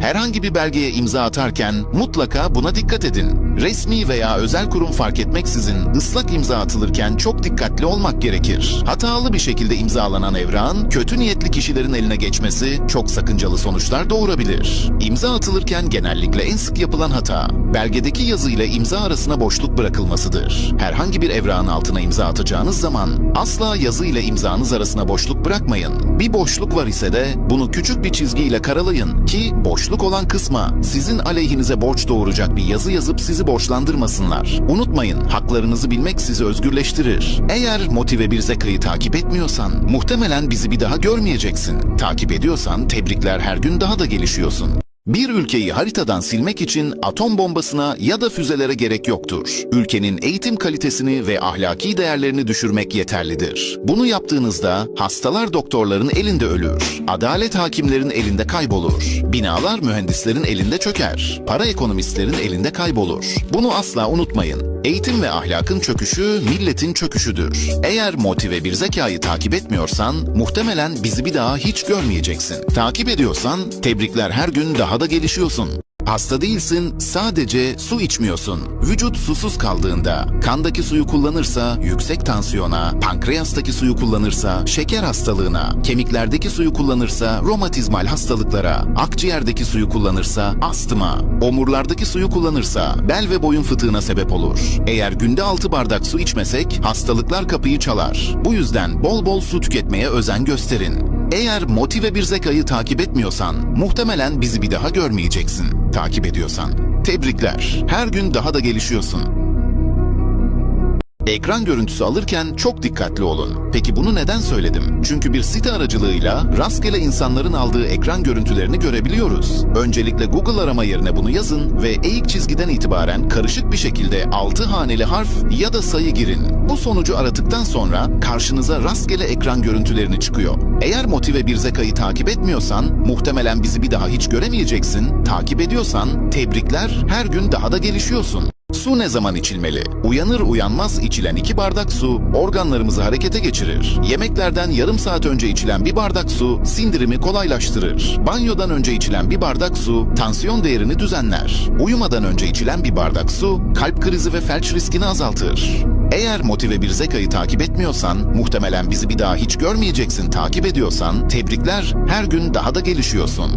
Herhangi bir belgeye imza atarken mutlaka buna dikkat edin. Resmi veya özel kurum fark etmeksizin ıslak imza atılırken çok dikkatli olmak gerekir. Hatalı bir şekilde imzalanan evrağın kötü niyetli kişilerin eline geçmesi çok sakıncalı sonuçlar doğurabilir. İmza atılırken genellikle en sık yapılan hata, belgedeki yazı ile imza arasına boşluk bırakılmasıdır. Herhangi bir evrağın altına imza atacağınız zaman asla yazı ile imzanız arasına boşluk bırakmayın. Bir boşluk var ise de bunu küçük bir çizgiyle karalayın ki boşluk olan kısma sizin aleyhinize borç doğuracak bir yazı yazıp sizi borçlandırmasınlar. Unutmayın, haklarınızı bilmek sizi özgürleştirir. Eğer motive bir zekayı takip etmiyorsan, muhtemelen bizi bir daha görmeyeceksin. Takip ediyorsan tebrikler her gün daha da gelişiyorsun. Bir ülkeyi haritadan silmek için atom bombasına ya da füzelere gerek yoktur. Ülkenin eğitim kalitesini ve ahlaki değerlerini düşürmek yeterlidir. Bunu yaptığınızda hastalar doktorların elinde ölür, adalet hakimlerin elinde kaybolur, binalar mühendislerin elinde çöker, para ekonomistlerin elinde kaybolur. Bunu asla unutmayın. Eğitim ve ahlakın çöküşü milletin çöküşüdür. Eğer motive bir zekayı takip etmiyorsan muhtemelen bizi bir daha hiç görmeyeceksin. Takip ediyorsan tebrikler her gün daha da gelişiyorsun. Hasta değilsin, sadece su içmiyorsun. Vücut susuz kaldığında, kandaki suyu kullanırsa yüksek tansiyona, pankreastaki suyu kullanırsa şeker hastalığına, kemiklerdeki suyu kullanırsa romatizmal hastalıklara, akciğerdeki suyu kullanırsa astıma, omurlardaki suyu kullanırsa bel ve boyun fıtığına sebep olur. Eğer günde 6 bardak su içmesek hastalıklar kapıyı çalar. Bu yüzden bol bol su tüketmeye özen gösterin. Eğer motive bir zekayı takip etmiyorsan muhtemelen bizi bir daha görmeyeceksin. Takip ediyorsan. Tebrikler. Her gün daha da gelişiyorsun. Ekran görüntüsü alırken çok dikkatli olun. Peki bunu neden söyledim? Çünkü bir site aracılığıyla rastgele insanların aldığı ekran görüntülerini görebiliyoruz. Öncelikle Google arama yerine bunu yazın ve eğik çizgiden itibaren karışık bir şekilde 6 haneli harf ya da sayı girin. Bu sonucu aradıktan sonra karşınıza rastgele ekran görüntülerini çıkıyor. Eğer motive bir zekayı takip etmiyorsan muhtemelen bizi bir daha hiç göremeyeceksin. Takip ediyorsan tebrikler her gün daha da gelişiyorsun. Su ne zaman içilmeli? Uyanır uyanmaz içilen iki bardak su organlarımızı harekete geçirir. Yemeklerden yarım saat önce içilen bir bardak su sindirimi kolaylaştırır. Banyodan önce içilen bir bardak su tansiyon değerini düzenler. Uyumadan önce içilen bir bardak su kalp krizi ve felç riskini azaltır. Eğer motive bir zekayı takip etmiyorsan, muhtemelen bizi bir daha hiç görmeyeceksin takip ediyorsan, tebrikler her gün daha da gelişiyorsun.